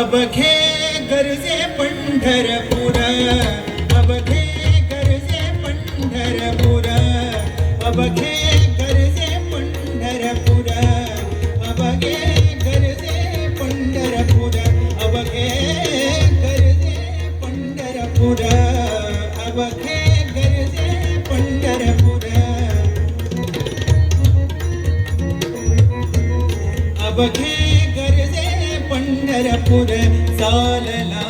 अब घे गरजे पंढरपुर अब घे गरजे पंढरपुर अब घे चालला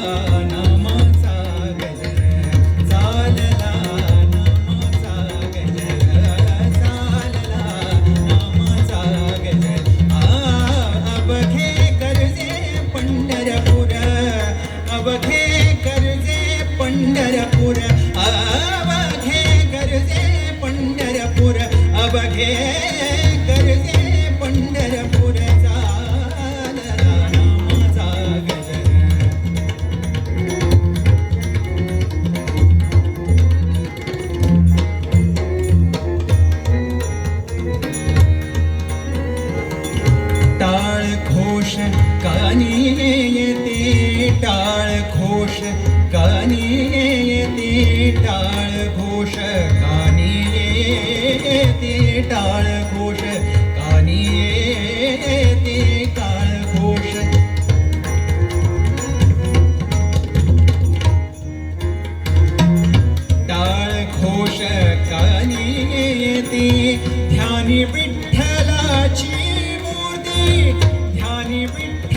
घोष कानी येते टाळ घोष कानी येते टाळ घोष कानी येते काळ घोष टाळ घोष कानी येते ध्यानी विठ्ठलाची मूर्ती ध्यानी विठ्ठल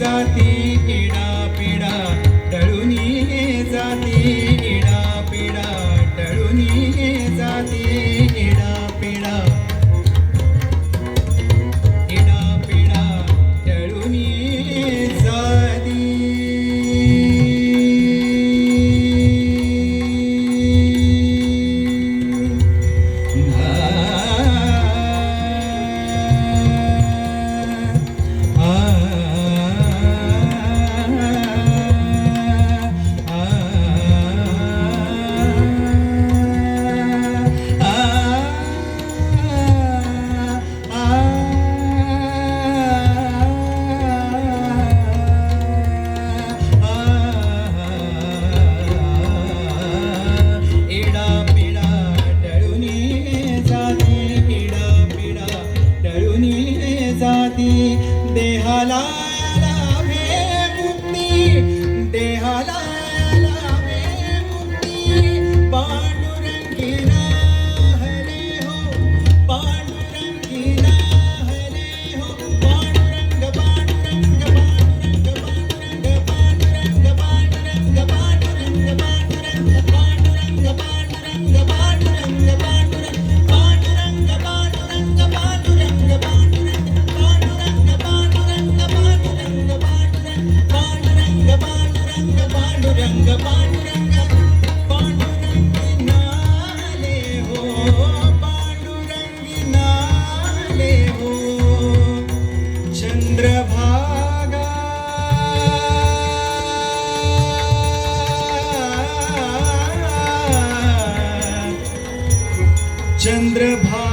जाती चंद्रभा